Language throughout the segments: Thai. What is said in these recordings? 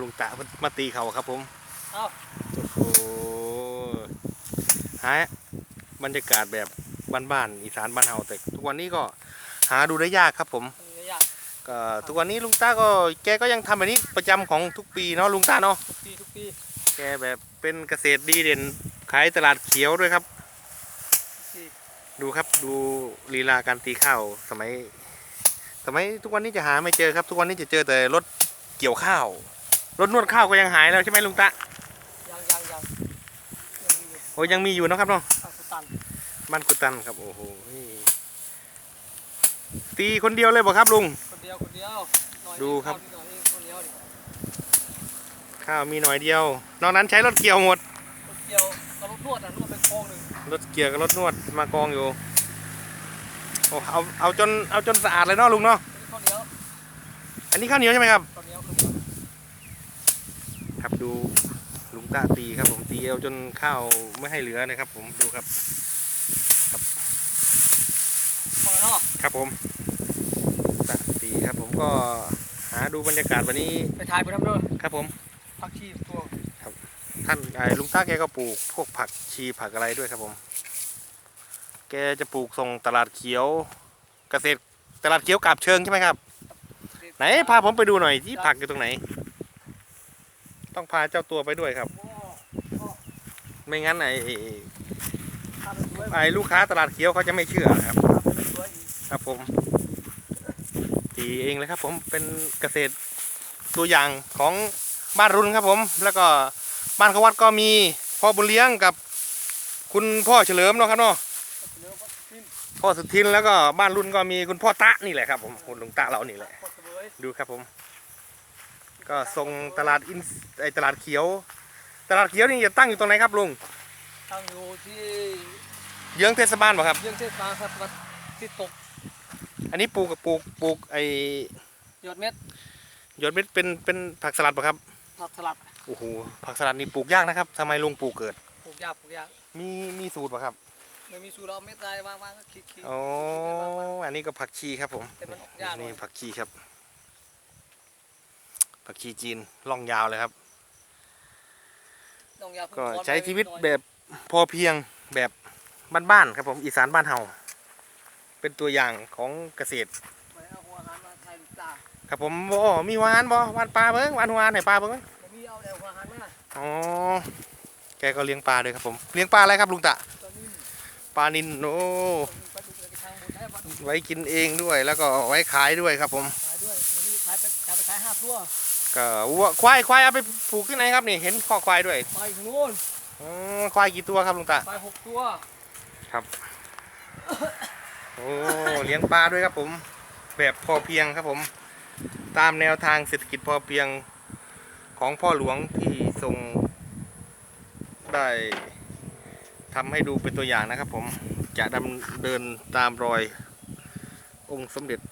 ลุงตะมาตีเขาครับผมเอ้าโอ้โหฮะบรรยากาศแบบบ้านๆอีสานบ้านเฮาแต่ทุกวันนี้ก็หาดูได้ยากครับผมอันนี้ยากก็ทุกวันนี้ลุงตาก็แกก็ยังทำแบบนี้ประจำของทุกปีเนาะลุงตาเนาะทุกปีทุกปีแกแบบเป็นเกษตรดีเด่นขายตลาดเขียวด้วยครับทุกปีดูครับดูลีลาการตีข้าวสมัยสมัยทุกวันนี้จะหาไม่เจอครับ ทุกวันนี้จะเจอแต่รถเกี่ยวข้าว รถนวดข้าวก็ยังหายแล้วใช่ไหมลุงตายังยังยังยังมีอยู่โอ้ยังมีอยู่เนาะครับเนาะข้าวสุตันบ้านกุตันครับโอ้โหตีคนเดียวเลยบ่ครับลุง คนเดียวคนเดียวหน่อยดูครับข้าวนิดหน่อยเองคนเดียวดิข้าวมีหน่อยเดียวนอกนั้นใช้รถเกี่ยวหมด รถเกี่ยวกับรถนวดอะนวดเป็นโค้งหนึ่งรถเกี่ยวกับรถนวดมากองอยู่โอ้เอาเอาจนเอาจนสะอาดเลยเนาะลุงเนาะคนเดียวอันนี้ข้าวเหนียวใช่ไหมครับ คนเดียวคนเดียว ครับดู ลุงตาตีครับ ผมตีเอาจนข้าวไม่ให้เหลือนะครับ ผมดูครับพอแล้วเนาะครับผมตาตีครับ ผมก็หาดูบรรยากาศวันนี้ไปถ่ายไปทำเด้อครับผมพักชีพตัวท่านไอ้ลุงตาแกก็ปลูกพวกผักชีผักอะไรด้วยครับผม แกจะปลูกส่งตลาดเขียวเกษตรตลาดเขียวกาบเชิงใช่ไหมครับ ไหนพาผมไปดูหน่อยที่ผักอยู่ตรงไหน ต้องพาเจ้าตัวไปด้วยครับ ไม่งั้นไอ้ไอ้ลูกค้าตลาดเขียวเขาจะไม่เชื่อครับนสวยอีกครับผมตีเองเลยครับ ผมเป็นเกษตรตัวอย่างของบ้านรุ่นครับ ผม แล้วก็บ้านขวัดก็มีพ่อบุญเลี้ยงกับคุณพ่อเฉลิมเนาะครับเนาะพ่อสุทินแล้วก็บ้านรุ่นก็มีคุณพ่อตะนี่แหละครับ ผมคุณลุงตะเรานี่แหละ ดูครับผม ก็ส่งตลาดอินไอตลาดเขียว ตลาดเขียวนี่จะตั้งอยู่ตรงไหนครับลุงตั้งอยู่ที่เยื้องเทศบาลป่ะครับเยื่องเทศบาลครับวัดที่ตก อันนี้ปลูกปลูกปลูกไอหยดเม็ดหยดเม็ดเป็นเป็นผักสลัดป่ะครับผักสลัดโอ้โหผักสลัดนี่ปลูกยากนะครับทำไมลุงปลูกเกิดปลูกยากปลูกยากมีมีสูตรป่ะครับไม่มีสูตรเอาเม็ดอะไรวางๆก็คลิกๆอ๋ออันนี้ก็ผักชีครับผมแต่มันออกยากหน่นี่อยผักชีครับ ผักชีจีนล่องยาวเลยครับต้องยาเพิ่งก็ถอนใช้ไปชีวิตหน่อยแบบพอเพียงแบบบ้านๆครับผมอีสานบ้านเฮาเป็นตัวอย่างของเกษตรไปเอาหัวอาหารมาไทยลูกตาครับผมบ่มีหวานบ่หวานปลาเบิ้งหวานหวานให้ปลาเบิ้งไม่มีเอาแต่หัวอาหารมาอ๋อแกก็เลี้ยงปลาด้วยครับผมเลี้ยงปลาอะไรครับลุงตะตอนนี้ปลานินโอ้ปลาดุกในทางบนได้ปลาดุกไว้กินเองด้วยแล้วก็ไว้ขายด้วยครับผม ขายด้วยวันนี้ขายไปจะไปขายห้าตัว ก็วัวควายควายเอาไปปลูกที่ไหนครับนี่เห็นข้อควายด้วยไปถึงนู้นอ๋อควายกี่ตัวครับลุงตา ไปหกตัวโอ้เลี้ยงปลาด้วยครับผม แบบพอเพียงครับผม ตามแนวทางเศรษฐกิจพอเพียงของพ่อหลวงที่ทรงได้ทำให้ดูเป็นตัวอย่างนะครับผมจะดำเดินตามรอยองค์สมเด็จพ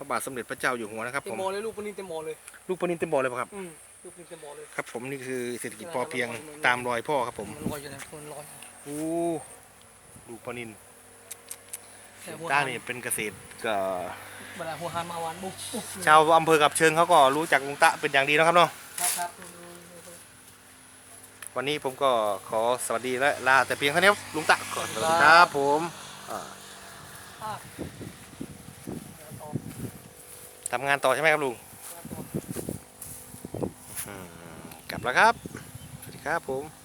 ระบาทสมเด็จพระเจ้าอยู่หัวนะครับเต็ผมมโมเลยลูกปนินเต็มโมเลยลูกปนินเต็มบ่อเลยปะครับ อืมลูกปนินเต็มโมเลยครับ ผมนี่คือเศรษฐกิจพอเพียงตามรอยพ่อครับผมมันลอยอยู่นะมันลอยโอ้ลูกปนินแต่หัวต้าอาหารนี่เป็นเกษตรก็เวลาหัวอาหารมาวันบุกปุ๊บชาวอำเภอกับเชิงเขาก็รู้จักลุงตะเป็นอย่างดีนะครับเนาะครับครับวันนี้ผมก็ขอสวัสดีและลาแต่เพียงเท่านี้ครับลุงตะขอสวัสดีครับผมอ่าอะ ทำงานต่อใช่ไหมครับลุงอืมกลับแล้วครับ สวัสดีครับผม